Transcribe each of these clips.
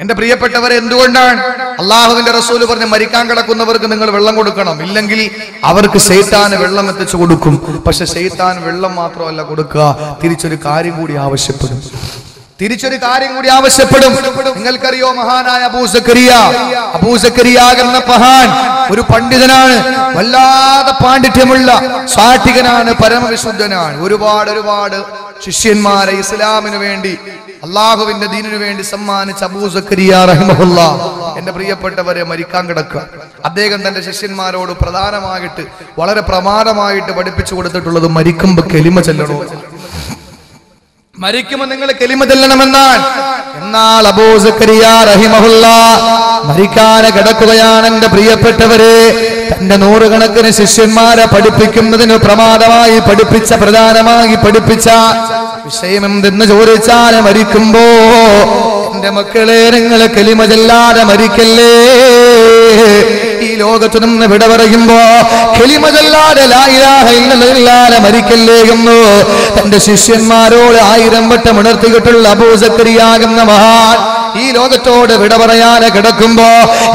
എന്റെ പ്രിയപ്പെട്ടവരെ എന്തുകൊണ്ടാണ് അള്ളാഹുവിന്റെ റസൂൽ പറഞ്ഞ് മരിക്കാൻ കിടക്കുന്നവർക്ക് നിങ്ങൾ വെള്ളം കൊടുക്കണം? ഇല്ലെങ്കിൽ അവർക്ക് ശൈത്താൻ വെള്ളം എത്തിച്ചു കൊടുക്കും. പക്ഷെ ശൈത്താൻ വെള്ളം മാത്രമല്ല കൊടുക്കുക. തിരിച്ചൊരു കാര്യം കൂടി ആവശ്യപ്പെടും. തിരിച്ചൊരു കാര്യം കൂടി ആവശ്യപ്പെടും. നിങ്ങൾക്കറിയോ മഹാനായ അബൂസക്കരിയ അബൂസക്കരിയാകുന്ന പഹാൻ ഒരു പണ്ഡിതനാണ്. വല്ലാതെ പാണ്ഡിത്യമുള്ള സാഠികനാണ് പരമവിശുദ്ധനാണ്. ഒരുപാട് ഒരുപാട് ശിഷ്യന്മാരെ ഇസ്ലാമിന് വേണ്ടി അള്ളാഹുവിന്റെ ദീനിനു വേണ്ടി സമ്മാനിച്ച അബൂസക്കരിയ റഹിമഹുല്ല. എന്റെ പ്രിയപ്പെട്ടവരെ മരിക്കാൻ കിടക്കുക. അദ്ദേഹം തന്റെ ശിഷ്യന്മാരോട് പ്രധാനമായിട്ട് വളരെ പ്രമാദമായിട്ട് പഠിപ്പിച്ചു കൊടുത്തിട്ടുള്ളത് മരിക്കുമ്പോ കെലിമ ചെല്ലണോ? മരിക്കുമ്പോ നിങ്ങൾ കെലിമ ചെല്ലണമെന്നാണ് എന്നാൽ അബൂസക്കരിയ റഹിമഹുല്ല മരിക്കാനെ കിടക്കുകയാണ് എന്റെ പ്രിയപ്പെട്ടവരെ. തന്റെ നൂറുകണക്കിന് ശിഷ്യന്മാരെ പഠിപ്പിക്കുന്നതിന് പ്രമാദമായി പഠിപ്പിച്ച പ്രധാനമായി പഠിപ്പിച്ച വിഷയം എന്തെന്ന് ചോദിച്ചാൽ മരിക്കുമ്പോ എന്റെ മക്കളെ നിങ്ങൾ കെളിമതല്ലാതെ മരിക്കല്ലേ? ഈ ലോകത്തു നിന്ന് വിട പറയുമ്പോ കെളിമതല്ലാതെ ലായിരാഹില്ലാതെ മരിക്കല്ലേ എന്ന് തന്റെ ശിഷ്യന്മാരോട് ആയിരം വട്ടം ഉണർത്തിക്കിട്ടുള്ള അബൂസക്കരിയാകുന്ന മഹാൻ ഈ ലോകത്തോട് വിട പറയാതെ കിടക്കുമ്പോ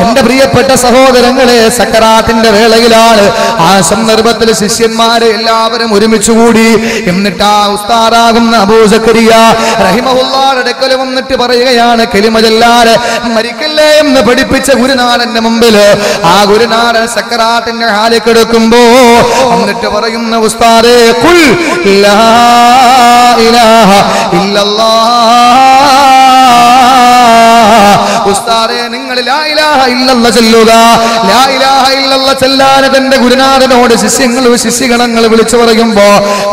എന്റെ പ്രിയപ്പെട്ട സഹോദരങ്ങളെ സക്കറാത്തിന്റെ വേളയിലാണ്. ആ സന്ദർഭത്തിൽ ശിഷ്യന്മാരെ എല്ലാവരും ഒരുമിച്ച് കൂടി എന്നിട്ട് ആ ഉസ്താറാകുന്ന അബൂസക്കരിയ റഹിമഹുല്ലാടെ അടുക്കൽ വന്നിട്ട് പറയുകയാണ് കെലിമതല്ലാതെ മരിക്കല്ലേ എന്ന് പഠിപ്പിച്ച ഗുരുനാഥന്റെ മുമ്പിൽ ആ ഗുരുനാഥൻ സക്കറാത്തിന്റെ ഹാലിൽ കിടക്കുമ്പോ എന്നിട്ട് പറയുന്ന ഉസ്താദേ കുൽ ലാ ഇലാഹ ഇല്ലല്ലാഹ് ഉസ്താദേ നിങ്ങൾ ചൊല്ലുക. ചെല്ലാൻ തന്റെ ഗുരുനാഥനോട് ശിഷ്യങ്ങൾ ശിഷ്യഗണങ്ങൾ വിളിച്ചു പറയുമ്പോ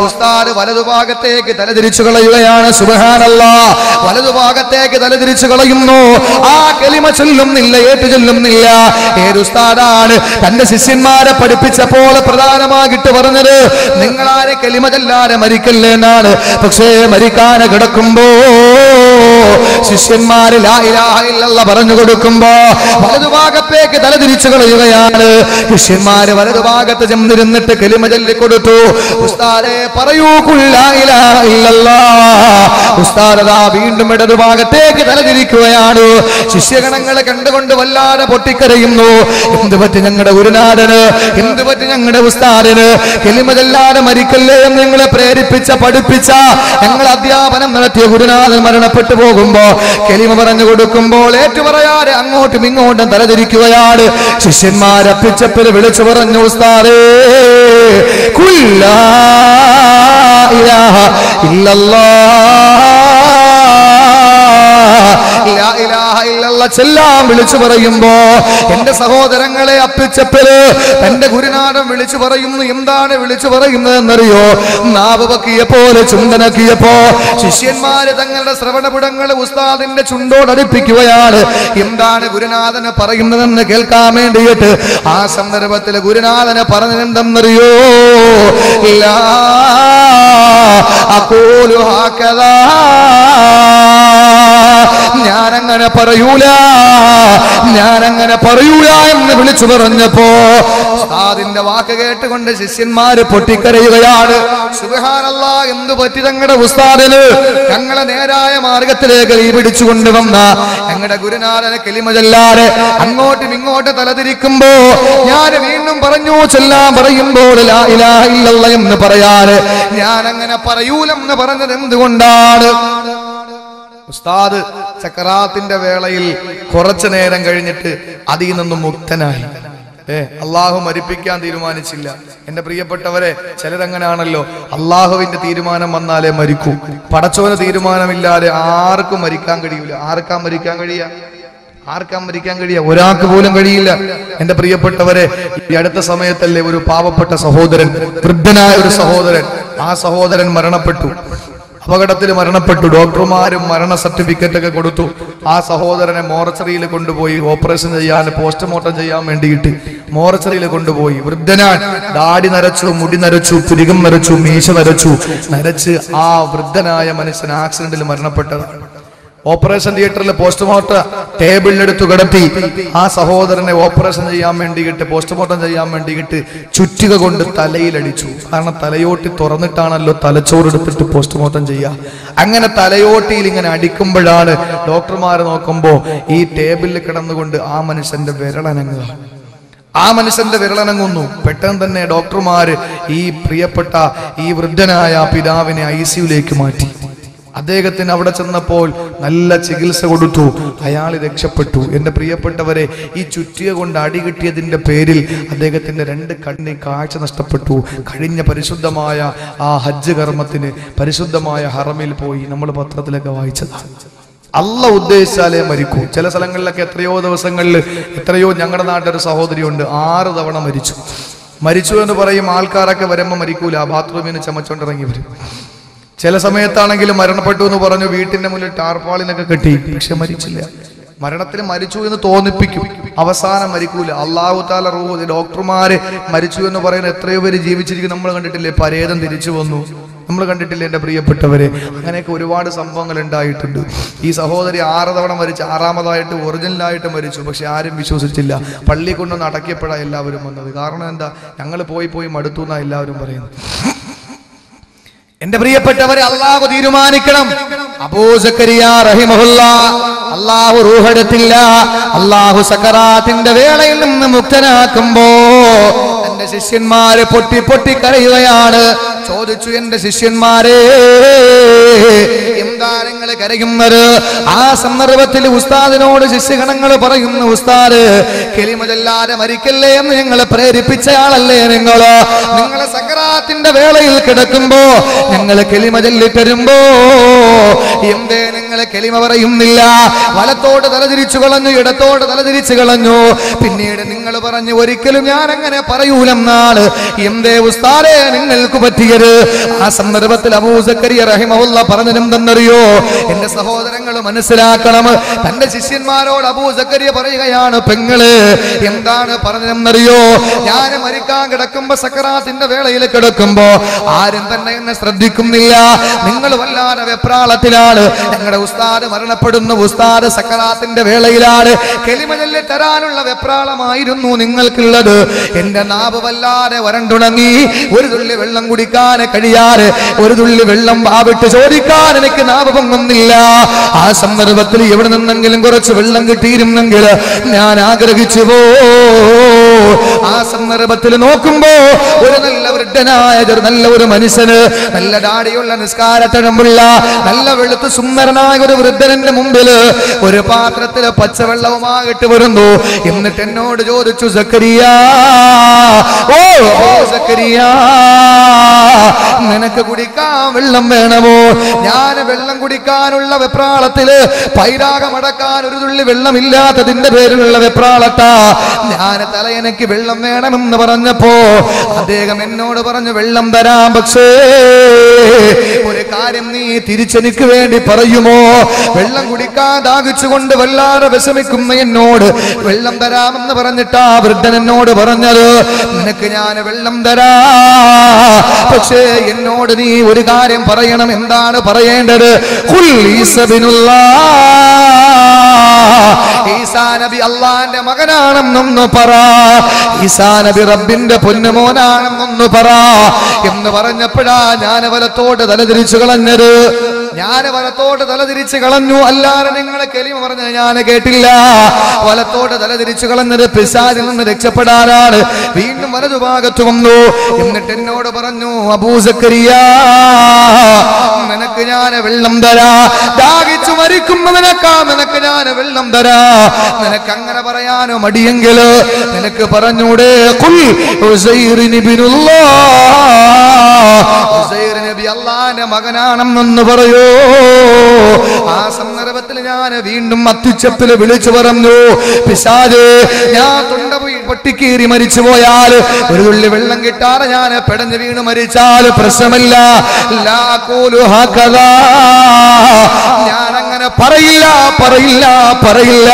ഉസ്താദ് വലതുഭാഗത്തേക്ക് തലതിരിച്ചു കളയുകയാണ്. സുബഹാനല്ല. വലതുഭാഗത്തേക്ക് തലതിരിച്ചു കളയുന്നു. ആ കെലിമ ചൊല്ലുന്നില്ല ഏറ്റു ചൊല്ലുന്നില്ല. ഏതുസ്താദാണ് തന്റെ ശിഷ്യന്മാരെ പഠിപ്പിച്ചപ്പോൾ പ്രധാനമായിട്ട് പറഞ്ഞത്? നിങ്ങളാരെ കെലിമ ചെല്ലാതെ മരിക്കല്ലേ എന്നാണ് പക്ഷേ മരിക്കാനെ കിടക്കുമ്പോ ശിഷ്യന്മാര് പറഞ്ഞു കൊടുക്കുമ്പോ വലതുഭാഗത്തേക്ക് തലതിരിച്ചു കളയുകയാണ്. ശിഷ്യന്മാര് വലതുഭാഗത്ത് ചെന്നിരുന്നിട്ട് കെലിമ ചൊല്ലി കൊടുത്തു. ഉസ്താദെ പറയൂ കുൽ ലാ ഇലാഹ ഇല്ലല്ലാ. ഉസ്താദാ വീണ്ടും ഇടതുഭാഗത്തേക്ക് തലതിരിക്കുകയാണ് ശിഷ്യഗണങ്ങളെ കണ്ടുകൊണ്ട് വല്ലാതെ പൊട്ടിക്കരയുന്നു. എന്ത് പറ്റി ഞങ്ങളുടെ ഗുരുനാഥന്? എന്ത് പറ്റി ഞങ്ങളുടെ ഉസ്താദിന്? കെലിമതല്ലാതെ മരിക്കല്ലേ എന്ന് നിങ്ങളെ പ്രേരിപ്പിച്ച പഠിപ്പിച്ച ഞങ്ങൾ അധ്യാപനം നടത്തിയ ഗുരുനാഥൻ മരണപ്പെട്ടു പോകുമ്പോ കെലിമ പറഞ്ഞു കൊടുക്കുമ്പോൾ ഏറ്റുപറയാതെ അങ്ങോട്ടും ഇങ്ങോട്ടും തലതിരിക്കുകയാണ്. ശിഷ്യന്മാരപ്പിച്ചപ്പിൽ വിളിച്ചു പറഞ്ഞു ഉസ്താദേ കുല്ലാ ഇലാഹ ഇല്ലല്ലാഹ് ചെല്ലാം വിളിച്ചു പറയുമ്പോ എന്റെ സഹോദരങ്ങളെ അപ്പിച്ചപ്പൽ തന്റെ ഗുരുനാഥൻ വിളിച്ചു പറയുന്നു എന്താണ് വിളിച്ചു പറയുന്നത് എന്നറിയോ? നാവ് വക്കിയ പോലെ ചുണ്ടനക്കിയപ്പോ ശിഷ്യന്മാര് തങ്ങളുടെ ശ്രവണപുടങ്ങളെ ഉസ്താദിന്റെ ചുണ്ടോടടിപ്പിക്കുകയാണ് എന്താണ് ഗുരുനാഥന് പറയുന്നതെന്ന് കേൾക്കാൻ വേണ്ടിയിട്ട് ആ സന്ദർഭത്തിൽ ഗുരുനാഥന് പറഞ്ഞെന്തെന്നറിയോ ലാ അഖൂലു ഹാക്കദാ പറയൂല. ഞാൻ അങ്ങനെ പറയൂല എന്ന് വിളിച്ചു പറഞ്ഞപ്പോ ഉസ്താദിന്റെ വാക്ക് കേട്ടുകൊണ്ട് ശിഷ്യന്മാര് പൊട്ടിക്കരയുകയാണ്. സുബഹാനല്ല എന്തു പറ്റി തങ്ങളുടെ ഉസ്താദിന്? ഞങ്ങളെ നേരായ മാർഗത്തിലേക്ക് ഈ പിടിച്ചു കൊണ്ടുവന്ന ഞങ്ങളുടെ ഗുരുനാഥനെ കിളിമതല്ലാതെ അങ്ങോട്ടും ഇങ്ങോട്ടും തലതിരിക്കുമ്പോ ഞാൻ വീണ്ടും പറഞ്ഞു ചെല്ലാൻ പറയുമ്പോൾ എന്ന് പറയാറ് ഞാൻ അങ്ങനെ പറയൂലെന്ന് പറഞ്ഞത് എന്തുകൊണ്ടാണ്? ഉസ്താദ് ചക്രാത്തിന്റെ വേളയിൽ കുറച്ചു നേരം കഴിഞ്ഞിട്ട് അതിൽ നിന്നും മുക്തനായി. ഏ അള്ളാഹു മരിപ്പിക്കാൻ തീരുമാനിച്ചില്ല. എന്റെ പ്രിയപ്പെട്ടവരെ ചിലരങ്ങനാണല്ലോ. അള്ളാഹുവിന്റെ തീരുമാനം വന്നാലേ മരിക്കൂ. പടച്ചോന് തീരുമാനമില്ലാതെ ആർക്കും മരിക്കാൻ കഴിയൂല. ആർക്കാ മരിക്കാൻ കഴിയ ആർക്കാ മരിക്കാൻ കഴിയ ഒരാൾക്ക് പോലും കഴിയില്ല. എന്റെ പ്രിയപ്പെട്ടവരെ ഈ അടുത്ത സമയത്തല്ലേ ഒരു പാവപ്പെട്ട സഹോദരൻ വൃദ്ധനായ ഒരു സഹോദരൻ ആ സഹോദരൻ മരണപ്പെട്ടു. അപകടത്തിൽ മരണപ്പെട്ടു. ഡോക്ടർമാരും മരണ സർട്ടിഫിക്കറ്റ് ഒക്കെ കൊടുത്തു. ആ സഹോദരനെ മോർച്ചറിയിൽ കൊണ്ടുപോയി ഓപ്പറേഷൻ ചെയ്യാൻ പോസ്റ്റ്മോർട്ടം ചെയ്യാൻ വേണ്ടിയിട്ട് മോർച്ചറിയിൽ കൊണ്ടുപോയി. വൃദ്ധനാൻ. ദാടി നരച്ചു മുടി നരച്ചു പുരികം നരച്ചു മീശ നരച്ചു. നരച്ച് ആ വൃദ്ധനായ മനുഷ്യൻ ആക്സിഡന്റിൽ മരണപ്പെട്ടതാണ് ഓപ്പറേഷൻ തിയേറ്ററിൽ പോസ്റ്റ്മോർട്ടം ടേബിളിലെടുത്ത് കിടത്തി. ആ സഹോദരനെ ഓപ്പറേഷൻ ചെയ്യാൻ വേണ്ടിയിട്ട് പോസ്റ്റ്മോർട്ടം ചെയ്യാൻ വേണ്ടിയിട്ട് ചുറ്റിക കൊണ്ട് തലയിലടിച്ചു. കാരണം തലയോട്ടി തുറന്നിട്ടാണല്ലോ തലച്ചോറെടുത്തിട്ട് പോസ്റ്റ്മോർട്ടം ചെയ്യുക അങ്ങനെ തലയോട്ടിയിൽ ഇങ്ങനെ അടിക്കുമ്പോഴാണ് ഡോക്ടർമാർ നോക്കുമ്പോൾ ഈ ടേബിളിൽ കിടന്നുകൊണ്ട് ആ മനുഷ്യന്റെ വിരളനങ്ങുക. ആ മനുഷ്യന്റെ വിരളനങ്ങുന്നു. പെട്ടെന്ന് തന്നെ ഡോക്ടർമാര് ഈ പ്രിയപ്പെട്ട ഈ വൃദ്ധനായ പിതാവിനെ ഐ സിയുലേക്ക് മാറ്റി. അദ്ദേഹത്തിന് അവിടെ ചെന്നപ്പോൾ നല്ല ചികിത്സ കൊടുത്തു. അയാൾ രക്ഷപ്പെട്ടു. എന്റെ പ്രിയപ്പെട്ടവരെ ഈ ചുറ്റിയ കൊണ്ട് അടി കിട്ടിയതിന്റെ പേരിൽ അദ്ദേഹത്തിന്റെ രണ്ട് കണ്ണി കാഴ്ച നഷ്ടപ്പെട്ടു. കഴിഞ്ഞ പരിശുദ്ധമായ ആ ഹജ്ജ് കർമ്മത്തിന് പരിശുദ്ധമായ ഹറമിൽ പോയി നമ്മൾ പത്രത്തിലൊക്കെ വായിച്ചതാണ് അല്ല ഉദ്ദേശിച്ചാലേ മരിക്കൂ. ചില സ്ഥലങ്ങളിലൊക്കെ എത്രയോ ദിവസങ്ങളിൽ എത്രയോ ഞങ്ങളുടെ നാട്ടിലൊരു സഹോദരിയുണ്ട്. ആറ് തവണ മരിച്ചു. മരിച്ചു എന്ന് പറയും ആൾക്കാരൊക്കെ വരുമ്പോൾ മരിക്കൂല. ബാത്റൂമിൽ നിന്ന് ചമച്ചോണ്ടിറങ്ങി വരും. ചില സമയത്താണെങ്കിൽ മരണപ്പെട്ടു എന്ന് പറഞ്ഞു വീട്ടിന്റെ മുന്നിൽ ടാർപ്പാളിനൊക്കെ കെട്ടി പക്ഷെ മരിച്ചില്ല. മരണത്തിന് മരിച്ചു എന്ന് തോന്നിപ്പിക്കും. അവസാനം മരിക്കൂല. അള്ളാഹു താല റൂഹ് ഡോക്ടർമാര് മരിച്ചു എന്ന് പറയുന്ന എത്രയോ പേര് ജീവിച്ചിരിക്കും. നമ്മൾ കണ്ടിട്ടില്ലേ? പരേതം തിരിച്ചു വന്നു. നമ്മൾ കണ്ടിട്ടില്ലേ എന്റെ പ്രിയപ്പെട്ടവരെ? അങ്ങനെയൊക്കെ ഒരുപാട് സംഭവങ്ങൾ ഉണ്ടായിട്ടുണ്ട്. ഈ സഹോദരി ആറ് തവണ മരിച്ചു ആറാമതായിട്ട് ഒറിജിനലായിട്ട് മരിച്ചു. പക്ഷെ ആരും വിശ്വസിച്ചില്ല. പള്ളി കൊണ്ടൊന്ന് അടക്കിയപ്പോഴാണ് എല്ലാവരും വന്നത്. കാരണം എന്താ? ഞങ്ങൾ പോയി പോയി മടുത്തു എന്നാണ് എല്ലാവരും പറയുന്നത്. എന്റെ പ്രിയപ്പെട്ടവരെ അള്ളാഹു തീരുമാനിക്കണം. അള്ളാഹു റൂഹെടുത്തില്ല അള്ളാഹു സക്കറാത്തിന്റെ വേളയിൽ നിന്ന് മുക്തനാക്കുമ്പോ എന്റെ ശിഷ്യന്മാര് പൊട്ടി പൊട്ടി കരയുകയാണ്. ചോദിച്ചു എന്റെ ശിഷ്യന്മാരെ എന്താ നിങ്ങൾ കരയുന്നത്? ആ സന്ദർഭത്തിൽ ഉസ്താദിനോട് ശിഷ്യഗണങ്ങൾ പറയുന്നു ഉസ്താദ് കെളിമതല്ലാതെ മരിക്കല്ലേ എന്ന് ഞങ്ങളെ പ്രേരിപ്പിച്ചയാളല്ലേ നിങ്ങൾ നിങ്ങളെ സങ്കരാത്തിന്റെ വേളയിൽ കിടക്കുമ്പോ ഞങ്ങൾ കെളിമ തരുമ്പോ എന്തേ നിങ്ങൾ കെളിമ പറയുന്നില്ല. വലത്തോട്ട് തലതിരിച്ചു കളഞ്ഞു ഇടത്തോട്ട് തലതിരിച്ചു കളഞ്ഞു. പിന്നീട് നിങ്ങൾ പറഞ്ഞു ഒരിക്കലും ഞാൻ അങ്ങനെ പറയൂലെന്നാണ്. എന്തേ ഉസ്താരെ നിങ്ങൾക്ക് പറ്റിയത്? ആ സന്ദർഭത്തിൽ അബൂസക്കരിയ റഹിമഹുല്ല പറഞ്ഞതെന്തെന്നറിയോ എന്റെ സഹോദരങ്ങൾ മനസ്സിലാക്കണം. തന്റെ ശിഷ്യന്മാരോട് അബൂസക്കരിയ പറയുകയാണ് പെങ്ങൾ എന്താണ് പറഞ്ഞതെന്നറിയോ? ഞാൻ മരിക്കാൻ കിടക്കുമ്പോ സക്കറാത്തിന്റെ വേളയിൽ കിടക്കുമ്പോ ആരും തന്നെ എന്നെ ശ്രദ്ധിക്കുന്നില്ല. നിങ്ങൾ വല്ലാതെ വെപ്രാളത്തിലാണ്. ഞങ്ങളുടെ ഉസ്താദ് മരണപ്പെടുന്നു. ഉസ്താദ് സക്കറാത്തിന്റെ വേളയിലാണ് കെളിമ തരാനുള്ള വെപ്രാളമായിരുന്നു നിങ്ങൾക്കുള്ളത്. എന്റെ നാവ് വല്ലാതെ വരണ്ടുണങ്ങി. ഒരു തുള്ളി വെള്ളം കുടിക്കാൻ കഴിയാറ് ഒരു തുള്ളി വെള്ളം വാവിട്ട് ചോദിക്കാൻ എനിക്ക് നാവ് പൊങ്ങുന്നില്ല. ആ സന്ദർഭത്തിൽ എവിടെ നിന്നെങ്കിലും കുറച്ച് വെള്ളം കിട്ടിയിരുന്നെങ്കിൽ ഞാൻ ആഗ്രഹിച്ചു പോ. ആ സന്ദർഭത്തിൽ നോക്കുമ്പോ ഒരു നല്ല വൃദ്ധനായ നല്ല ഒരു മനുഷ്യന് നല്ല ഡാടിയുള്ള നിസ്കാരത്തഴമ്പുള്ള നല്ല വെളുത്ത് സുന്ദരനായ ഒരു വൃദ്ധനന്റെ മുമ്പിൽ ഒരു പാത്രത്തിൽ പച്ചവെള്ളവുമായിട്ട് വരുന്നു. എന്നിട്ട് എന്നോട് ചോദിച്ചു സക്കരിയ ഓ സക്കരിയ നിനക്ക് കുടിക്കാൻ വെള്ളം വേണമോ? ഞാൻ വെള്ളം കുടിക്കാനുള്ള വെപ്രാളത്തിൽ പൈരാഗമടക്കാൻ ഒരു തുള്ളി വെള്ളമില്ലാത്തതിന്റെ പേരിലുള്ള വെപ്രാളത്താ. ഞാൻ തലയനക്ക് വെള്ളം വേണമെന്ന് പറഞ്ഞപ്പോ അദ്ദേഹം എന്നോട് പറഞ്ഞു വെള്ളം തരാം പക്ഷേ ഒരു കാര്യം നീ തിരിച്ചെനിക്ക് വേണ്ടി പറയുമോ? വെള്ളം കുടിക്കാൻ ദാഹിച്ചുകൊണ്ട് വല്ലാതെ വിഷമിക്കുന്ന എന്നോട് വെള്ളം തരാമെന്ന് പറഞ്ഞിട്ടാ വൃദ്ധൻ എന്നോട് പറഞ്ഞത് നിനക്ക് ഞാൻ വെള്ളം തരാ. പക്ഷേ എന്നോട് നീ ഒരു കാര്യം പറയണം. എന്താണ് പറയേണ്ടത്? ഈസാ നബി അള്ളാന്റെ മകനാണെന്നൊന്ന് പറ. ഈസാ നബി റബ്ബിന്റെ പൊന്നുമോനാണെന്നൊന്ന് പറ. എന്ന് പറഞ്ഞപ്പോഴാ ഞാൻ വലത്തോട്ട് തലതിരിച്ചു കളഞ്ഞത്. ഞാൻ വലത്തോട്ട് തലതിരിച്ച് കളഞ്ഞു. അല്ലാതെ നിങ്ങളെ കെലിമ പറഞ്ഞ ഞാൻ കേട്ടില്ല. വലത്തോട്ട് തലതിരിച്ച് കളഞ്ഞത് പിശാചിൽ നിന്ന് രക്ഷപ്പെടാനാണ്. വീണ്ടും വലതുഭാഗത്ത് വന്നു. എന്നിട്ട് എന്നോട് പറഞ്ഞു അബൂസക്കരിയ നിനക്ക് ഞാൻ വെള്ളം തരാ. ദാഹിച്ചു മരിക്കുന്നതിനേക്കാ നിനക്ക് ഞാൻ വെള്ളം തരാ. നിനക്ക് അങ്ങനെ പറയാനോ മടിയെങ്കിൽ? നിനക്ക് പറഞ്ഞൂടെ? നബി അള്ളാന്റെ മകനാണെന്നൊന്ന് പറയോ? ആ സന്ദർഭത്തിൽ ഞാൻ വീണ്ടും അത്യുച്ചത്തിൽ വിളിച്ചു പറഞ്ഞു. പിശാജ് ഞാൻ തൊണ്ട പോയി പൊട്ടിക്കീറി മരിച്ചു പോയാൽ ഒരു തുള്ളി വെള്ളം കിട്ടാതെ ഞാൻ പെടഞ്ഞു വീണ് മരിച്ചാൽ പ്രശ്നമില്ല. ഹകദാ. അങ്ങനെ പറയില്ല പറയില്ല പറയില്ല.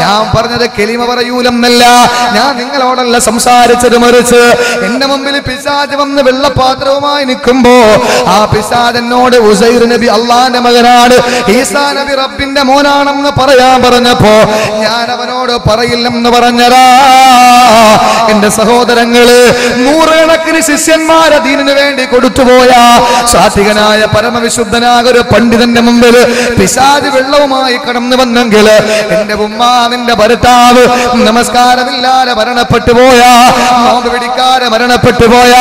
ഞാൻ പറഞ്ഞത് കെലിമ പറയൂലെന്നല്ല. ഞാൻ നിങ്ങളോടല്ല സംസാരിച്ചത് മറിച്ച്. എന്റെ മുമ്പിൽ പിശാജ് വന്ന് വെള്ളപാത്രവുമായി നിൽക്കുമ്പോ ആ പിശാജ് എന്നോട് ഉസൈർ നബി അള്ളാന്റെ മകനാണ്. ഈസാ നബി റബ്ബിന്റെ മോനാണെന്ന് പറയാൻ പറഞ്ഞപ്പോ ഞാൻ അവനോട് പറയില്ലെന്ന് പറഞ്ഞതാ. എന്റെ സഹോദരങ്ങൾ നൂറുകണക്കിന് ശിഷ്യന്മാരെ ദീനിനു വേണ്ടി കൊടുത്തുപോയ സാത്വികനായ പരമവിശുദ്ധനായ ഒരു പണ്ഡിതന്റെ മുമ്പിൽ പിശാജ് വെള്ളവുമായി കടന്നു വന്നെങ്കിൽ എന്റെ ഉമ്മ നിന്റെ ഭർത്താവ് നമസ്കാരമില്ലാതെ മരണപ്പെട്ടു പോയാ നോമ്പ് പിടിക്കാതെ മരണപ്പെട്ടു പോയ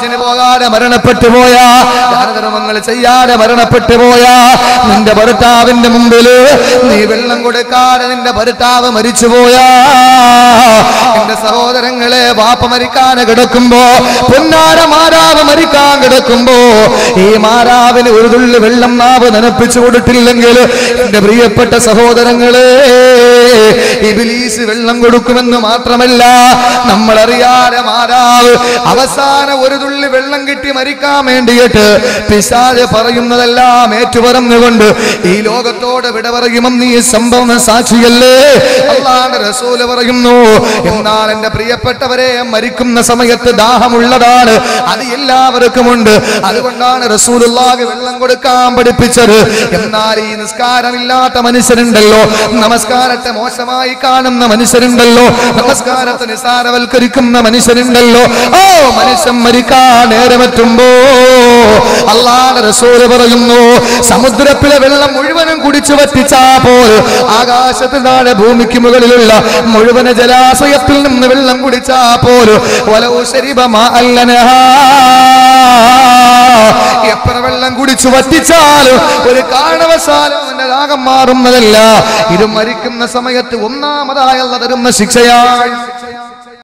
അജ്ജന് പോകാതെ മരണപ്പെട്ടു പോയ ദാനധർമ്മങ്ങൾ ചെയ്യാതെ മരണപ്പെട്ടു പോയ നിന്റെ ഭർത്താവിന്റെ മുമ്പിൽ നീ വെള്ളം കൊടുക്കാതെ നിന്റെ ഭർത്താവ് മരിച്ചു പോയാ. എന്റെ സഹോദരങ്ങളെ വാപ്പ മരിക്കാൻ കിടക്കുമ്പോ പൊന്നാര മാരാവ് മരിക്കാൻ കിടക്കുമ്പോ ഈ മാരാവിന് ഒരു തുള്ളി വെള്ളം നാവ് നനപ്പിച്ചു കൊടുത്തില്ലെങ്കിൽ എന്റെ പ്രിയപ്പെട്ട സഹോദരങ്ങളെ ഇബിലീസ് വെള്ളം കൊടുക്കുമെന്ന് മാത്രമല്ല നമ്മളറിയാതെ മാതാവ് അവസാന ഒരു തുള്ളി വെള്ളം കിട്ടി മരിക്കാൻ വേണ്ടിയിട്ട് പിശാജ് പറയുന്നതെല്ലാം ഏറ്റുപറഞ്ഞുകൊണ്ട് ഈ ലോകത്തോട് വിട പറയുമെന്ന് നീ സംഭവം സാക്ഷിയല്ലേ? അള്ളാന്റെ റസൂൽ പറയുന്നു എന്നാൽ എന്റെ പ്രിയപ്പെട്ടവരെ മരിക്കുന്ന സമയത്ത് ദാഹമുള്ളതാണ് അത് എല്ലാവർക്കും ഉണ്ട്. അതുകൊണ്ടാണ് റസൂലുള്ളാഹി വെള്ളം കൊടുക്കാൻ പഠിപ്പിച്ചത്. എന്നാൽ ഈ നിസ്കാരമില്ലാത്ത മനുഷ്യരുണ്ടല്ലോ നമസ്കാരത്തെ മോശമായി കാണുന്ന മനുഷ്യരുണ്ടല്ലോ. നമസ്കാരത്തെ നിസാരവൽക്കരിക്കുന്ന മനുഷ്യരുണ്ടല്ലോ. ഓ മനുഷ്യൻ മരിക്കാൻ നേരമെത്തുമ്പോ അള്ളാടെ റസൂൽ പറയുന്നു സമുദ്രത്തിലെ വെള്ളം മുഴുവനും കുടിച്ചു വറ്റിച്ചാ പോൽ ആകാശത്തിൽ താഴെ ഭൂമിക്ക് മുകളിലുള്ള മുഴുവൻ ജലാശയത്തിൽ നിന്ന് വെള്ളം കുടിച്ചാ പോലും ശരീരമാ എത്ര വെള്ളം കുടിച്ചു വറ്റിച്ചാലും ഒരു കാരണവശാലും അവന്റെ രാഗം മാറുന്നതല്ല. ഇത് മരിക്കുന്ന സമയത്ത് ഒന്നാമതായുള്ള തരുന്ന ശിക്ഷയാണ്